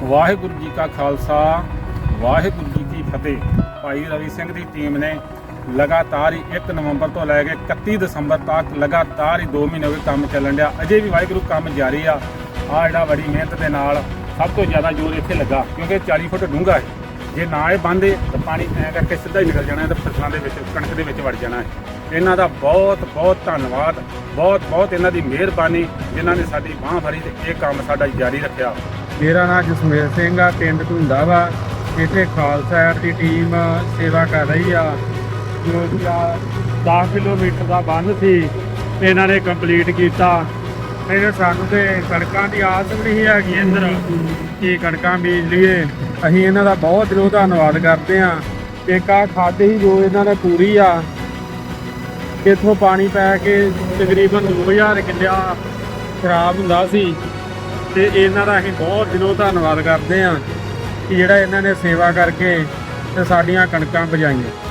ਵਾਹਿਗੁਰੂ ਜੀ ਕਾ ਖਾਲਸਾ, ਵਾਹਿਗੁਰੂ ਜੀ ਕੀ ਫਤਿਹ। ਭਾਈ ਰਵੀ ਸਿੰਘ ਦੀ ਟੀਮ ਨੇ ਲਗਾਤਾਰ ਹੀ 1 ਨਵੰਬਰ ਤੋਂ ਲੈ ਕੇ 31 ਦਸੰਬਰ ਤੱਕ ਲਗਾਤਾਰ ਹੀ 2 ਮਹੀਨੇ ਹੋ ਗਏ ਕੰਮ ਚੱਲਣ ਡਿਆ। ਅਜੇ ਵੀ ਵਾਹਿਗੁਰੂ ਕੰਮ ਜਾਰੀ ਆ। ਆ ਜਿਹੜਾ ਬੜੀ ਮਿਹਨਤ ਦੇ ਨਾਲ ਸਭ ਤੋਂ ਜ਼ਿਆਦਾ ਜ਼ੋਰ ਇੱਥੇ ਲੱਗਾ, ਕਿਉਂਕਿ 40 ਫੁੱਟ ਡੂੰਘਾ ਹੈ। ਜੇ ਨਾ ਇਹ ਬੰਦੇ ਤਾਂ ਪਾਣੀ ਐ ਕਰਕੇ ਸਿੱਧਾ ਹੀ ਨਿਕਲ ਜਾਣਾ ਹੈ ਤੇ ਫਸਲਾਂ ਦੇ ਵਿੱਚ, ਕਣਕ ਦੇ ਵਿੱਚ ਵੜ ਜਾਣਾ ਹੈ। ਇਹਨਾਂ ਦਾ ਬਹੁਤ ਬਹੁਤ ਧੰਨਵਾਦ। ਬਹੁਤ ਬਹੁਤ ਇਹਨਾਂ ਦੀ ਮਿਹਰਬਾਨੀ, ਜਿਨ੍ਹਾਂ ਨੇ ਸਾਡੀ ਬਾਹ ਫੜੀ ਤੇ ਇਹ ਕੰਮ ਸਾਡਾ ਜਾਰੀ ਰੱਖਿਆ। ਮੇਰਾ ਨਾਮ ਜਸਮੇਲ ਸਿੰਘ ਆ, ਪਿੰਡ ਧੁੰਦਾ ਵਾ। ਇੱਥੇ ਖਾਲਸਾ ਏਡ ਦੀ ਟੀਮ ਸੇਵਾ ਕਰ ਰਹੀ ਆ। ਜੋ ਕਿ ਆ 10 ਕਿਲੋਮੀਟਰ ਦਾ ਬੰਨ ਸੀ, ਇਹਨਾਂ ਨੇ ਕੰਪਲੀਟ ਕੀਤਾ। ਇਹਨੇ ਸਾਨੂੰ ਤੇ ਕਣਕਾਂ ਦੀ ਆਸ ਵੀ ਨਹੀਂ ਹੈਗੀ ਇੰਦਰ ਕਿ ਕਣਕਾਂ ਬੀਜ ਲਈਏ। ਅਸੀਂ ਇਹਨਾਂ ਦਾ ਬਹੁਤ ਦਿਲੋਂ ਧੰਨਵਾਦ ਕਰਦੇ ਆ। ਇੱਕ ਆ ਖਾਦ ਹੀ ਜੋ ਇਹਨਾਂ ਨੇ ਪੂਰੀ ਆ, ਇੱਥੋਂ ਪਾਣੀ ਪੈ ਕੇ ਤਕਰੀਬਨ 2000 ਕਿੱਲਿਆ ਖਰਾਬ ਹੁੰਦਾ ਸੀ। ਤੇ ਇਹਨਾਂ ਦਾ ਅਸੀਂ ਬਹੁਤ ਦਿਲੋਂ ਧੰਨਵਾਦ ਕਰਦੇ ਹਾਂ ਕਿ ਜਿਹੜਾ ਇਹਨਾਂ ਨੇ ਸੇਵਾ ਕਰਕੇ ਤੇ ਸਾਡੀਆਂ ਕਣਕਾਂ ਬਜਾਈਆਂ